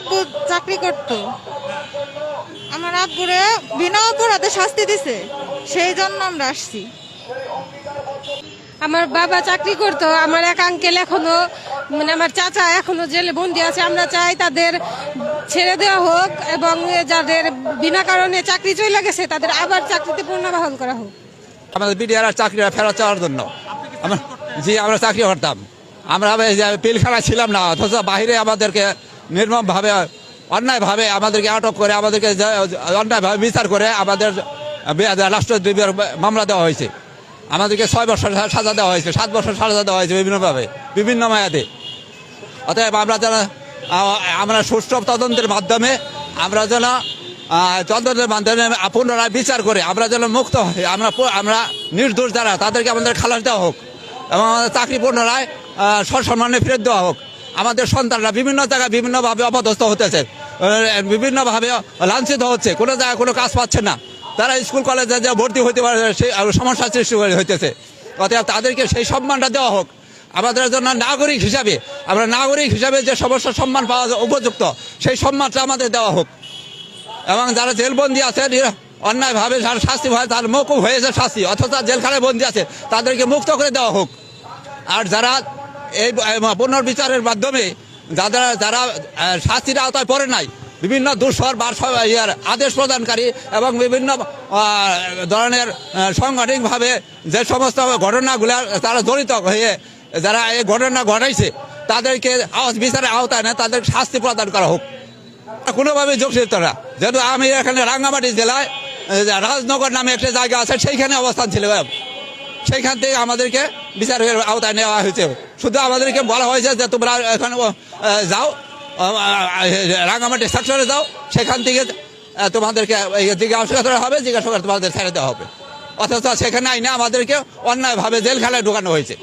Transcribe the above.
আব্বু চাকরি করতো। আমার আব্বুরে বিনা অপরাধে শাস্তি দিছে। সেই জন্য আমরা আসছি। আমার বাবা চাকরি করতো আমার এক আঙ্কেল এখনও মানে আমার চাচা এখনও জেলে বন্দি আছে। আমরা চাই তাদের ছেড়ে দেওয়া হোক এবং যাদের বিনা কারণে চাকরি চলে গেছে তাদের আবার চাকরিতে পুনর্বহাল করা হোক। আমাদের বিডিআর চাকরিটা ফেরত চাওয়ার জন্য। আমরা জি আমরা চাকরি করতাম। আমরা পিলখানা ছিলাম না অথচ বাহিরে আমাদেরকে নির্মমভাবে অন্যায়ভাবে আমাদেরকে আটক করে, আমাদেরকে অন্যায়ভাবে বিচার করে আমাদের রাষ্ট্রদ্রোহের মামলা দেওয়া হয়েছে। আমাদেরকে ছয় বছর সাজা দেওয়া হয়েছে, সাত বছর সাজা দেওয়া হয়েছে বিভিন্নভাবে, বিভিন্ন মেয়াদে। অতএব আমরা যেন আমরা সুষ্ঠু তদন্তের মাধ্যমে, আমরা যেন তদন্তের মাধ্যমে পুনরায় বিচার করে, আমরা যেন মুক্ত হই, আমরা আমরা নির্দোষ যারা, তাদেরকে আমাদের খালাস দেওয়া হোক এবং আমাদের চাকরি পুনরায় সসম্মানে ফেরত দেওয়া হোক। আমাদের সন্তানরা বিভিন্ন জায়গায় বিভিন্নভাবে অপদস্থ হতেছে। বিভিন্নভাবে লাঞ্ছিত হচ্ছে। কোনো জায়গায় কোনো কাজ পাচ্ছে না। তারা স্কুল, কলেজে যে ভর্তি হতে পারে সেই সমস্যার সৃষ্টি হইতেছে। অতএব তাদেরকে সেই সম্মানটা দেওয়া হোক। আমাদের জন্য নাগরিক হিসাবে, আমরা নাগরিক হিসাবে যে সমস্ত সম্মান পাওয়া উপযুক্ত, সেই সম্মানটা আমাদের দেওয়া হোক। এবং যারা জেলবন্দি আছে অন্যায়ভাবে যার শাস্তি হয়, তার মকুব হয়েছে শাস্তি, অথচ জেলখানায় বন্দি আছে, তাদেরকে মুক্ত করে দেওয়া হোক। আর যারা এই পুনর্বিচারের মাধ্যমে যারা যারা শাস্তির আওতায় পড়ে নাই, বিভিন্ন দুঃসর বা আদেশ প্রদানকারী এবং বিভিন্ন ধরনের সাংগঠনিকভাবে যে সমস্ত ঘটনাগুলো তারা জড়িত হয়ে, যারা এই ঘটনা ঘটাইছে, তাদেরকে বিচারের আওতায় না তাদের শাস্তি প্রদান করা হোক। কোনোভাবে যোগসিত না। যেহেতু আমি এখানে রাঙ্গামাটি জেলায় রাজনগর নামে একটা জায়গা আছে, সেইখানে অবস্থান ছিল। সেইখান থেকে আমাদেরকে বিচারের আওতায় নেওয়া হয়েছে। শুধু আমাদেরকে বলা হয়েছে যে তোমরা এখানে যাও রাঙামাটি সেক্টরে যাও, সেখান থেকে তোমাদেরকে জিজ্ঞাসা করা হবে জিজ্ঞাসা করে তোমাদের ছেড়ে দেওয়া হবে। অথচ সেখানে আইনে আমাদেরকে অন্যায়ভাবে জেলখানায় ঢোকানো হয়েছে।